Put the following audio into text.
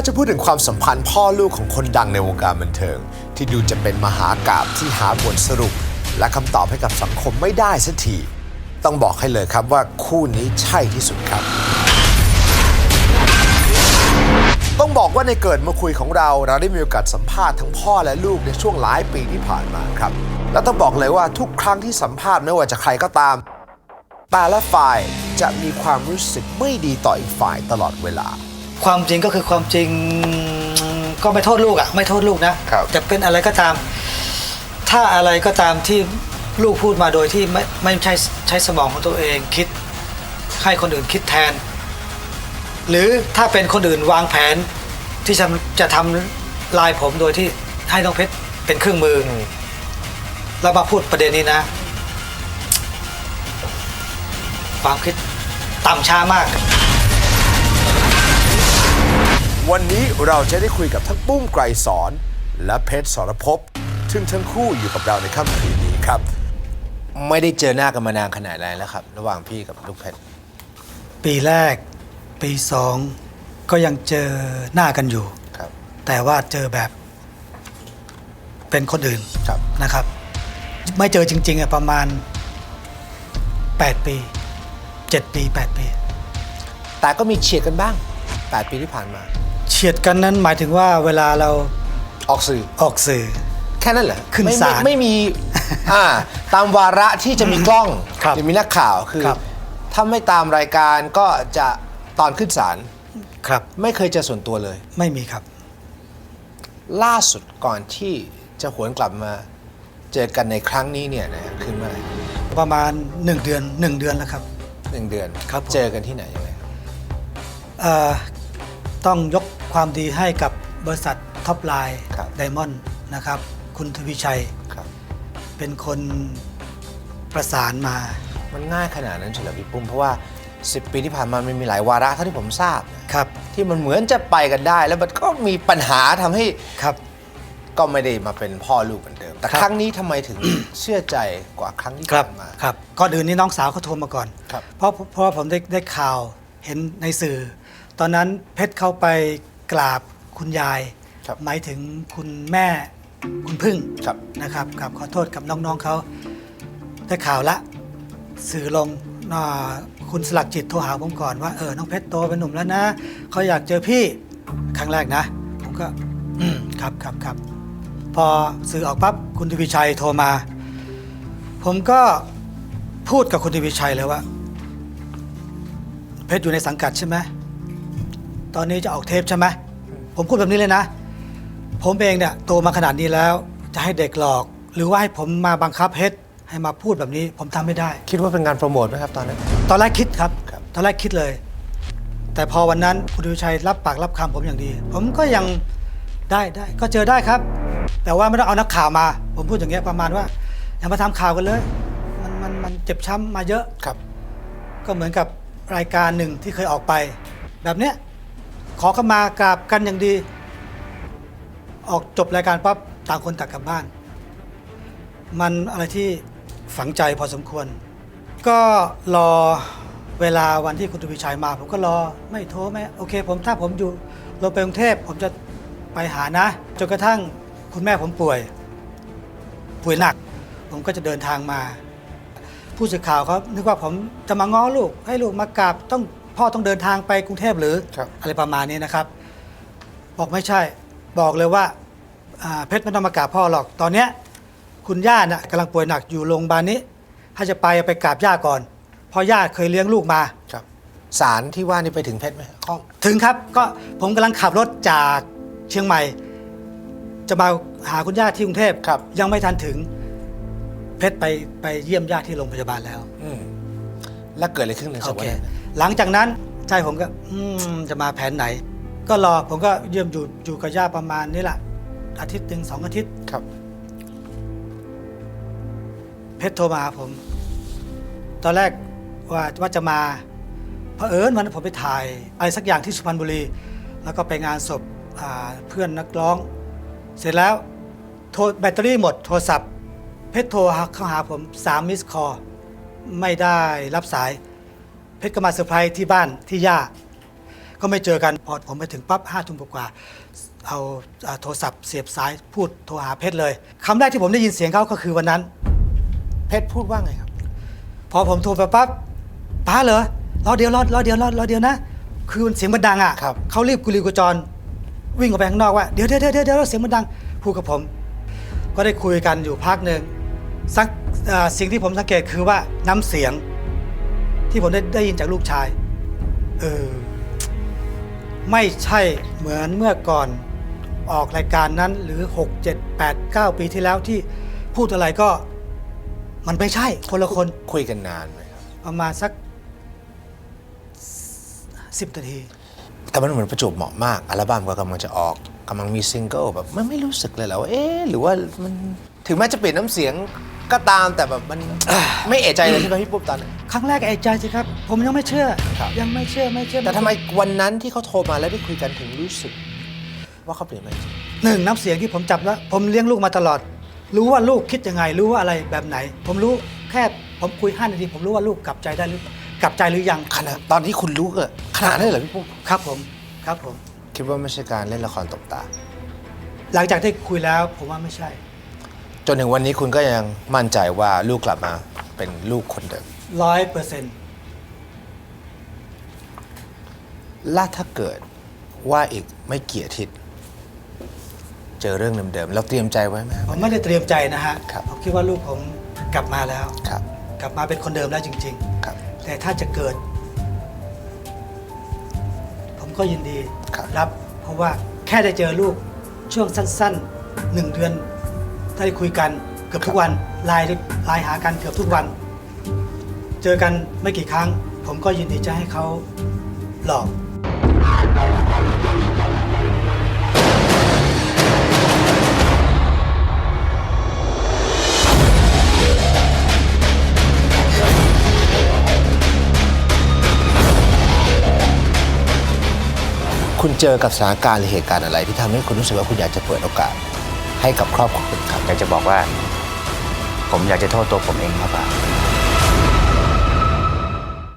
าจะพูดถึงความสัมพันธ์พ่อลูกของคนดังในวงการบันเทิง ที่ดูจะเป็นมหากาบที่หาบทสรุป และคำตอบให้กับสังคมไม่ได้สักที ต้องบอกให้เลยครับว่าคู่นี้ใช่ที่สุดครับ ต้องบอกว่าในเกิดมาคุยของเรา เราได้มีโอกาสสัมภาษณ์ทั้งพ่อและลูกในช่วงหลายปีที่ผ่านมาครับ แล้วต้องบอกเลยว่าทุกครั้งที่สัมภาษณ์ไม่ว่าจะใครก็ตามแต่ละฝ่ายจะมีความรู้สึกไม่ดีต่ออีกฝ่ายตลอดเวลา ความจริงก็คือความจริงก็ไม่โทษลูกอะไม่โทษลูกนะครับจะเป็นอะไรก็ตาม ถ้าอะไรก็ตามที่ลูกพูดมาโดยที่ไม่ไม่ใช่ใช้สมองของตัวเองคิดให้คนอื่นคิดแทน หรือถ้าเป็นคนอื่นวางแผนที่จะจะทำลายผมโดยที่ให้น้องเพชรเป็นเครื่องมืออแล้วมาพูดประเด็นนี้นะ ความคิดต่ำช้ามาก วันนี้เราจะได้คุยกับทั้งปุ้มไกรสอน และเพชรสรภพซึ่งทั้งคู่อยู่กับเราในค่ำคืนนี้ครับ ไม่ได้เจอหน้ากันมานานขนาดไหนแล้วครับ ระหว่างพี่กับลูกเพชรปีแรกปีสองก็ยังเจอหน้ากันอยู่ ครับ แต่ว่าเจอแบบเป็นคนอื่นครับ นะครับ ไม่เจอจริงๆอะประมาณ 8 ปี 7 ปี 8 ปี แต่ก็มีเฉียดกันบ้าง 8 ปีที่ผ่านมา เฉียดกันนั้นหมายถึงว่าเวลาเราออกสื่อ ออกสื่อ แค่นั้นเหรอขึ้นไม่ศาลไม่ไม่มีอ่าตามวาระที่จะมีกล้องครับจะมีนักข่าวคือครับ ถ้าไม่ตามรายการก็จะตอนขึ้นศาลครับไม่เคยเจอส่วนตัวเลย ไม่มีครับ ล่าสุดก่อนที่จะหวนกลับมาเจอกันในครั้งนี้เนี่ยนะคือเมื่อไหร่ประมาณ 1 เดือน 1 เดือนแล้วครับ หนึ่งเดือนครับผม เจอกันที่ไหนยังไงครับ เอ่อต้องยก ความดีให้กับบริษัทท็อปไลน์ครับ ไดมอนด์นะครับ คุณทวีชัยครับ เป็นคนประสานมา มันง่ายขนาดนั้นเฉลิมพี่ปุ้มเพราะว่า 10 ปีที่ผ่านมามันมีหลายวาระเท่าที่ผมทราบนะครับ ที่มันเหมือนจะไปกันได้ แล้วมันก็มีปัญหาทำให้ครับ ก็ไม่ได้มาเป็นพ่อลูกเหมือนเดิม แต่ครับ ครั้งนี้ทำไมถึง เชื่อใจกว่าครั้งที่ครับผ่านมา ครับก่อนอื่นนี่น้องสาวเขาโทรมาก่อน ครับ เพราะเพราะว่าผมได้ได้ข่าวเห็นในสื่อ ตอนนั้นเพชรเข้าไป กราบคุณยาย ครับหมายถึงคุณแม่คุณพึ่งครับ นะครับกับขอโทษกับน้องๆเขาได้ข่าวละ สื่อลงอ่าคุณสลักจิตโทรหาผมก่อนว่าเออน้องเพชรโตเป็นหนุ่มแล้วนะเขาอยากเจอพี่ครั้งแรกนะ ผมก็ อืมครับครับครับพอสื่อออกปั๊บคุณทวีชัยโทรมา ผมก็พูดกับคุณทวีชัยเลยว่า เพชรอยู่ในสังกัดใช่ไหม ตอนนี้จะออกเทปใช่ไหมผมพูดแบบนี้เลยนะ ผมเองเนี่ยโตมาขนาดนี้แล้ว จะให้เด็กหลอก หรือว่าให้ผมมาบังคับเพชรให้มาพูดแบบนี้ ผมทำไม่ได้ คิดว่าเป็นงานโปรโมทไหมครับตอนนั้น ตอนแรกคิดครับครับ ตอนแรกคิดเลย แต่พอวันนั้นคุณดุชัยรับปากรับคำผมอย่างดี ผมก็ยังได้ได้ก็เจอได้ครับ แต่ว่าไม่ต้องเอานักข่าวมา ผมพูดอย่างเงี้ยประมาณว่าอย่ามาทำข่าวกันเลย มันมันมันเจ็บช้ำมาเยอะ ครับ ก็เหมือนกับรายการหนึ่งที่เคยออกไป แบบเนี้ย ขอเข้ามากราบกันอย่างดี ออกจบรายการปั๊บต่างคนต่างกลับบ้าน มันอะไรที่ฝังใจพอสมควร ก็รอเวลาวันที่คุณทวีชัยมา ผมก็รอไม่โทรไม่โอเค ผมถ้าผมอยู่ลงไปกรุงเทพผมจะไปหานะจนกระทั่งคุณแม่ผมป่วย ป่วยหนัก ผมก็จะเดินทางมา ผู้สื่อข่าวเขานึกว่าผมจะมาง้อลูก ให้ลูกมากราบต้อง พ่อต้องเดินทางไปกรุงเทพหรือครับ อะไรประมาณนี้นะครับ บอกไม่ใช่บอกเลยว่าอ่าเพชรไม่ต้องมากราบพ่อหรอกตอนเนี้ยคุณย่าน่ะกำลังป่วยหนักอยู่โรงพยาบาลนี้ ถ้าจะไปไปกราบย่าก่อนเพราะย่าเคยเลี้ยงลูกมา ครับสารที่ว่านี่ไปถึงเพชรไหมข้อถึงครับก็ผมกำลังขับรถจากเชียงใหม่ จะมาหาคุณย่าที่กรุงเทพครับ ยังไม่ทันถึง เพชรไปไปเยี่ยมญาติที่โรงพยาบาลแล้ว อืมแล้วเกิดอะไรขึ้นหลังโอจากวัเคนนั้น หลังจากนั้นใจผมก็อืมจะมาแผนไหน ก็รอผมก็เยี่ยมอยู่อยู่กับย่าประมาณนี้แหละอาทิตย์ถึงสองอาทิตย์ครับ เพชรโทรมาหาผม ตอนแรกว่าว่าจะมาเผอิญวันนั้นผมไปถ่ายอะไรสักอย่างที่สุพรรณบุรี แล้วก็ไปงานศพอ่าเพื่อนนักร้อง เสร็จแล้วโทรแบตเตอรี่หมดโทรศัพท์ เพชรโทรเข้าหาผม3มิสคอไม่ได้รับสาย เพชรก็มาเซอร์ไพรส์ที่บ้านที่ย่า ก็ไม่เจอกันพอผมไปถึงปั๊บห้าทุ่มกว่าๆเอาเอาโทรศัพท์เสียบสายพูดโทรหาเพชรเลยคำแรกที่ผมได้ยินเสียงเขาก็คือวันนั้น เพชรพูดว่าไงครับ พอผมโทรไปปั๊บป้าเหรอรอเดียวรอรอเดียวรอรอเดียวนะ คือเสียงมันดังอะครับ เขารีบกุลีกุจร วิ่งออกไปข้างนอกว่าเดี๋ยวเดี๋ยวเดี๋ยวเดี๋ยวเสียงมันดังพูดกับผม ก็ได้คุยกันอยู่พักหนึ่งสักเอ่อสิ่งที่ผมสังเกตคือว่าน้ำเสียง ที่ผมได้ได้ยินจากลูกชาย เออ ไม่ใช่เหมือนเมื่อก่อนออกรายการนั้นหรือ 6 7 8 9 ปีที่แล้วที่พูดอะไรก็ มันไม่ใช่คนละคนคุยกันนานไหมครับประมาณสักสิบนาที แต่มันเหมือนประจวบเหมาะมาก อัลบั้มก็กำลังจะออกกำลังมีซิงเกิลแบบมันไม่รู้สึกเลยเหรอว่าเอ๊ะหรือว่ามันถึงแม้จะเปลี่ยนน้ำเสียง ก็ตามแต่แบบมัน ไม่เอะใจเลยใช่ไหมพี่ปุ๊บตอนนั้น ครั้งแรกไอ้ใจสิครับ ผมยังไม่เชื่อ ครับ ยังไม่เชื่อไม่เชื่อแต่ทำไมวันนั้นที่เขาโทรมาแล้วได้คุยกันถึงรู้สึก ว่าเขาเปลี่ยนไปจริงหนึ่งน้ำเสียงที่ผมจับแล้ว ผมเลี้ยงลูกมาตลอด รู้ว่าลูกคิดยังไง รู้ว่าอะไรแบบไหน ผมรู้แค่ผมคุยห้านาที ผมรู้ว่าลูกกลับใจได้หรือกลับใจหรือยังขนาดตอนที่คุณรู้ก็ขนาดนั้นเลยเหรอพี่ปุ๊บครับผมครับผม คิดว่าไม่ใช่การเล่นละครตบตา หลังจากที่คุยแล้วผมว่าไม่ใช่ จนถึงวันนี้คุณก็ยังมั่นใจว่าลูกกลับมาเป็นลูกคนเดิม ร้อยเปอร์เซ็นต์และถ้าเกิดว่าอีกไม่กี่อาทิตย์เจอเรื่องเดิมๆเราเตรียมใจไว้ไหม ผมไม่ได้เตรียมใจนะฮะ ครับ ผมคิดว่าลูกผมกลับมาแล้ว ครับ กลับมาเป็นคนเดิมแล้วจริงๆครับแต่ถ้าจะเกิด ผมก็ยินดีครับ รับ เพราะว่าแค่ได้เจอลูกช่วงสั้นๆหนึ่งเดือน ได้คุยกันเกือบทุกวันไลน์ไลน์หากันเกือบทุกวัน เจอกันไม่กี่ครั้ง ผมก็ยินดีจะให้เขาหลอก คุณเจอกับสถานการณ์หรือเหตุการณ์อะไรที่ทำให้คุณรู้สึกว่าคุณอยากจะเปิดโอกาส ให้กับครอบครัวคุณครับอยากจะบอกว่า ผมอยากจะโทษตัวผมเองมากกว่า